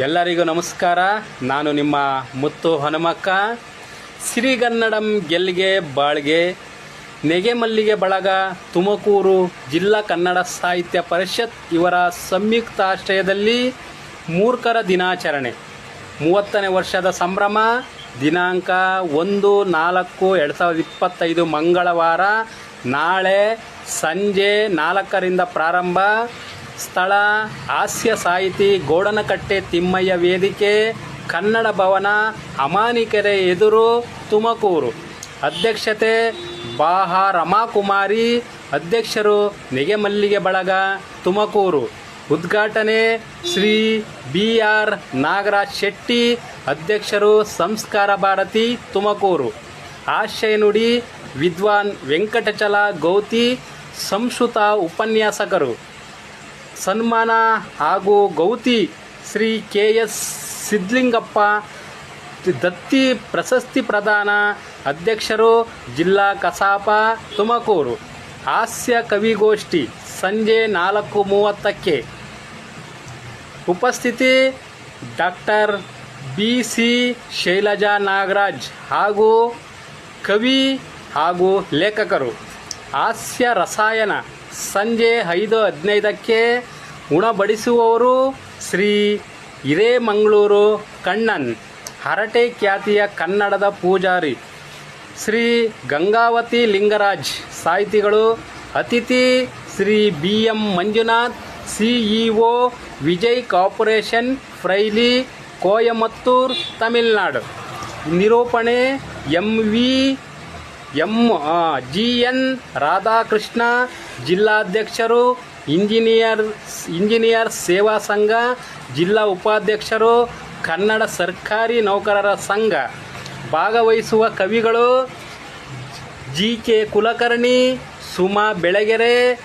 ಎಲ್ಲರಿಗೂ ನಮಸ್ಕಾರ. ನಾನು ನಿಮ್ಮ ಮುತ್ತು ಹನುಮಕ್ಕ. ಸಿರಿಗನ್ನಡಂ ಗೆಲ್ಗೆ ಬಾಳ್ಗೆ ನೆಗೆ ಮಲ್ಲಿಗೆ ಬಳಗ, ತುಮಕೂರು ಜಿಲ್ಲಾ ಕನ್ನಡ ಸಾಹಿತ್ಯ ಪರಿಷತ್ ಇವರ ಸಂಯುಕ್ತ ಆಶ್ರಯದಲ್ಲಿ ಮೂರ್ಖರ ದಿನಾಚರಣೆ. ಮೂವತ್ತನೇ ವರ್ಷದ ಸಂಭ್ರಮ, ದಿನಾಂಕ ಒಂದು ನಾಲ್ಕು ಎರಡು ಸಾವಿರದ ಇಪ್ಪತ್ತೈದು ಮಂಗಳವಾರ ನಾಳೆ ಸಂಜೆ ನಾಲ್ಕರಿಂದ ಪ್ರಾರಂಭ. ಸ್ಥಳ ಹಾಸ್ಯ ಸಾಹಿತಿ ಗೋಡನಕಟ್ಟೆ ತಿಮ್ಮಯ್ಯ ವೇದಿಕೆ, ಕನ್ನಡ ಭವನ, ಅಮಾನಿಕೆರೆ ಎದುರು ತುಮಕೂರು. ಅಧ್ಯಕ್ಷತೆ ಬಾಹ ರಮಾಕುಮಾರಿ, ಅಧ್ಯಕ್ಷರು ನೆಗೆಮಲ್ಲಿಗೆ ಬಳಗ ತುಮಕೂರು. ಉದ್ಘಾಟನೆ ಶ್ರೀ ಬಿ ಆರ್ ನಾಗರಾಜ್ ಶೆಟ್ಟಿ, ಅಧ್ಯಕ್ಷರು ಸಂಸ್ಕಾರ ಭಾರತಿ ತುಮಕೂರು. ಆಶಯ ನುಡಿ ವಿದ್ವಾನ್ ವೆಂಕಟಚಲ ಗೌತಿ, ಸಂಸ್ಕೃತ ಉಪನ್ಯಾಸಕರು. ಸನ್ಮಾನ ಹಾಗೂ ಗೌತಿ ಶ್ರೀ ಕೆ ಎಸ್ ಸಿದ್ಲಿಂಗಪ್ಪ, ದತ್ತಿ ಪ್ರಶಸ್ತಿ ಪ್ರದಾನ ಅಧ್ಯಕ್ಷರು ಜಿಲ್ಲಾ ಕಸಾಪ, ತುಮಕೂರು. ಹಾಸ್ಯ ಕವಿಗೋಷ್ಠಿ ಸಂಜೆ ನಾಲ್ಕು ಮೂವತ್ತಕ್ಕೆ. ಉಪಸ್ಥಿತಿ doctor B C Shailaja Nagaraj ಹಾಗೂ ಕವಿ ಹಾಗೂ ಲೇಖಕರು. ಹಾಸ್ಯ ರಸಾಯನ ಸಂಜೆ ಐದು ಹದಿನೈದಕ್ಕೆ ಉಣಬಡಿಸುವವರು ಶ್ರೀ ಹಿರೇಮಂಗಳೂರು ಕಣ್ಣನ್, ಹರಟೆ ಖ್ಯಾತಿಯ ಕನ್ನಡದ ಪೂಜಾರಿ. ಶ್ರೀ ಗಂಗಾವತಿ ಲಿಂಗರಾಜ್, ಸಾಹಿತಿಗಳು, ಅತಿಥಿ Shri B M Manjunath, CEO Vijay corporation, ಫ್ರೈಲಿ, Coimbatore, Tamil Nadu. ನಿರೂಪಣೆ M V M G N Radhakrishna, ಜಿಲ್ಲಾಧ್ಯಕ್ಷರು engineer engineer ಸೇವಾ ಸಂಘ, ಜಿಲ್ಲಾ ಉಪಾಧ್ಯಕ್ಷರು, ಕನ್ನಡ ಸರ್ಕಾರಿ ನೌಕರರ ಸಂಘ. ಭಾಗವಹಿಸುವ ಕವಿಗಳು G K Kulkarni, Suma Belagere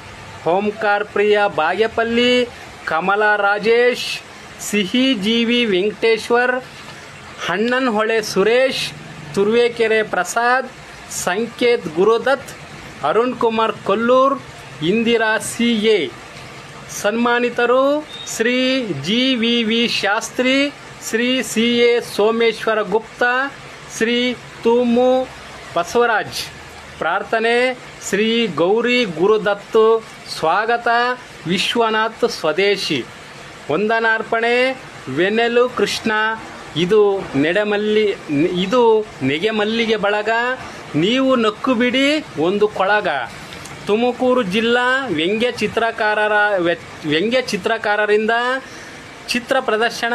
Omkar Priya Bagepalli, Kamala Rajesh, Sihi Jeevi Venkateshwar, Hannanhole Suresh, Turuvekere Prasad, Sanket Gurudatt, Arun Kumar Kollur Indira C A. ಸನ್ಮಾನಿತರು Shri G V V Shastri, Shri C A Someshwara Gupta, Shri Thoomu Basavaraj. ಪ್ರಾರ್ಥನೆ ಶ್ರೀ ಗೌರಿ ಗುರುದತ್ತು ಸ್ವಾಗತ ವಿಶ್ವನಾಥ್ ಸ್ವದೇಶಿ. ವಂದನಾರ್ಪಣೆ ವೆನೆಲು ಕೃಷ್ಣ. ಇದು ನೆಡೆಮಲ್ಲಿ, ಇದು ನೆಗೆಮಲ್ಲಿಗೆ ಬಳಗ. ನೀವು ನಕ್ಕು ಬಿಡಿ ಒಂದು ಕೊಳಗ. ತುಮಕೂರು ಜಿಲ್ಲಾ ವ್ಯಂಗ್ಯ ಚಿತ್ರಕಾರರ ವ್ಯ- ವ್ಯಂಗ್ಯ ಚಿತ್ರಕಾರರಿಂದ ಚಿತ್ರ ಪ್ರದರ್ಶನ